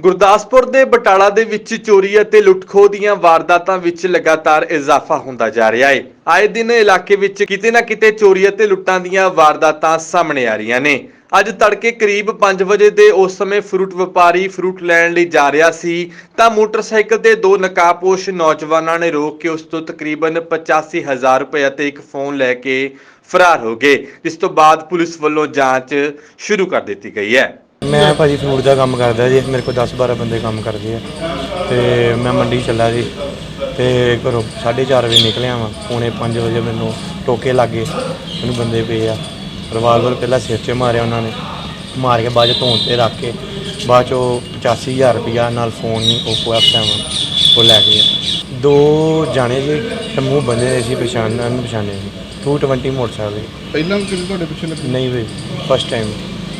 ਗੁਰਦਾਸਪੁਰ ਦੇ ਬਟਾਲਾ ਦੇ ਵਿੱਚ ਚੋਰੀ ਅਤੇ ਲੁੱਟਖੋ ਦੀਆਂ ਵਾਰਦਾਤਾਂ ਵਿੱਚ ਲਗਾਤਾਰ ਇਜ਼ਾਫਾ ਹੁੰਦਾ ਜਾ ਰਿਹਾ ਹੈ। ਆਏ ਦਿਨ ਇਲਾਕੇ ਵਿੱਚ ਕਿਤੇ ਨਾ ਕਿਤੇ ਚੋਰੀ ਅਤੇ ਲੁੱਟਾਂ ਦੀਆਂ ਵਾਰਦਾਤਾਂ ਸਾਹਮਣੇ ਆ ਰਹੀਆਂ ਨੇ। ਅੱਜ ਤੜਕੇ ਕਰੀਬ 5 ਵਜੇ ਦੇ ਉਸ ਸਮੇਂ ਫਰੂਟ ਵਪਾਰੀ ਫਰੂਟ ਲੈਣ ਲਈ ਜਾ ਰਿਹਾ ਸੀ, ਤਾਂ ਮੋਟਰਸਾਈਕਲ ਤੇ ਦੋ ਨਕਾਬਪੋਸ਼ ਨੌਜਵਾਨਾਂ ਨੇ ਰੋਕ ਕੇ ਉਸ ਤੋਂ ਤਕਰੀਬਨ 85000 ਰੁਪਏ ਅਤੇ ਇੱਕ ਫੋਨ ਲੈ ਕੇ ਫਰਾਰ ਹੋ ਗਏ, ਜਿਸ ਤੋਂ ਬਾਅਦ ਪੁਲਿਸ ਵੱਲੋਂ ਜਾਂਚ ਸ਼ੁਰੂ ਕਰ ਦਿੱਤੀ ਗਈ ਹੈ। ਮੈਂ ਭਾਜੀ ਫਰੂਟ ਦਾ ਕੰਮ ਕਰਦਾ ਜੀ, ਮੇਰੇ ਕੋਲ 10-12 ਬੰਦੇ ਕੰਮ ਕਰਦੇ ਆ, ਤੇ ਮੈਂ ਮੰਡੀ ਚੱਲਾ ਜੀ, ਤੇ ਘਰੋਂ 4:30 ਵਜੇ ਨਿਕਲਿਆ ਵਾਂ, ਪੌਣੇ 5 ਵਜੇ ਮੈਨੂੰ ਟੋਕੇ ਲੱਗੇ ਮੈਨੂੰ ਬੰਦੇ ਪਏ ਆ। ਰਿਵਾਲਵਰ ਪਹਿਲਾਂ ਸਿਰ 'ਚ ਮਾਰਿਆ ਉਹਨਾਂ ਨੇ। ਮਾਰ ਕੇ ਬਾਅਦ 'ਚ ਧੌਣ ਤੇ ਰੱਖ ਕੇ ਬਾਅਦ 'ਚੋਂ 85000 ਰੁਪਇਆ ਨਾਲ ਫੋਨ ਉਹ ਕੋਲ ਐਫ ਉਹ ਲੈ ਗਏ। ਦੋ ਜਾਣੇ ਜੀ ਤੇ ਮੂੰਹ ਬੰਦੇ ਹੋਏ ਸੀ ਪਛਾਣਨ ਨੂੰ ਪਛਾਣੇ ਸੀ। 220 ਮੋਟਰਸਾਈਕਲ ਸੀ। ਪਹਿਲਾਂ ਵੀ ਤੁਹਾਡੇ ਪਿੱਛੇ ਲੱਗੇ? ਨਹੀਂ ਵੀ ਫਸਟ ਟਾਈਮ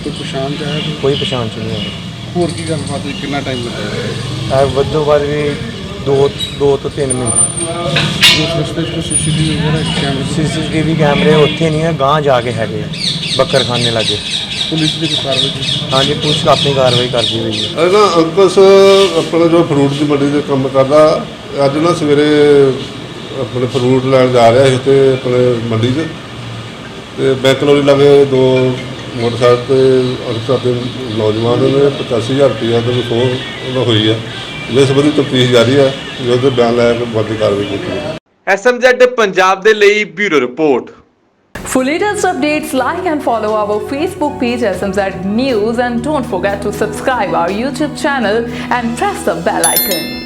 ਕੋਈ ਪਛਾਣ ਚ ਆਇਆ ਕੋਈ? ਕੋਈ ਪਛਾਣ ਚ ਨਹੀਂ ਆਈ ਹੋਰ ਕੀ ਗੱਲਬਾਤ ਹੋਈ? ਕਿੰਨਾ ਟਾਈਮ ਲੱਗਿਆ ਆ ਵੱਧੋ ਵੱਧ ਵੀ 2 2 ਤੋਂ 3 ਮਿੰਟ। ਸੀਸੀਟੀਵੀ ਕੈਮਰੇ ਉੱਥੇ ਨਹੀਂ ਹੈ ਗਾਂ ਜਾ ਕੇ ਹੈਗੇ ਆ ਬੱਕਰਖਾਨੇ ਲਾਗੇ। ਪੁਲਿਸ ਦੀ ਕਾਰਵਾਈ ਹਾਂਜੀ ਪੁਲਿਸ ਆਪਣੀ ਕਾਰਵਾਈ ਕਰਦੀ ਹੋਈ ਹੈ। ਇਹ ਨਾ ਅੰਕਸ ਆਪਣਾ ਜੋ ਫਰੂਟ ਦੀ ਮੰਡੀ ਦੇ ਕੰਮ ਕਰਦਾ ਅੱਜ ਨਾ ਸਵੇਰੇ ਆਪਣੇ ਫਰੂਟ ਲੈਣ ਜਾ ਰਿਹਾ ਸੀ ਤੇ ਆਪਣੇ ਮੰਡੀ 'ਚ। ਤੇ ਬੈਂਕ ਲੋਰੀ ਲਗੇ ਦੋ ਮੋਟਰਸਾਈਕਲ ਤੇ ਅਨਸਰ ਦੇ ਨੌਜਵਾਨ ਨੇ 85000 ਰੁਪਇਆ ਦੇ ਖੋਹ ਉਹਨਾਂ ਹੋਈ ਹੈ ਇਸ ਸੰਬੰਧੀ ਤਫਤੀਸ਼ ਜਾਰੀ ਹੈ ਜੋ ਉਹਦੇ ਬਿਆਨ ਲੈ ਕੇ ਬੰਦੀ ਕਾਰਵਾਈ ਕੀਤੀ ਹੈ ਐਸਐਮਜ਼ੈਡ ਪੰਜਾਬ ਦੇ ਲਈ bureau report For latest updates, like and follow our Facebook page SMZ News and don't forget to subscribe our YouTube channel and press the bell icon.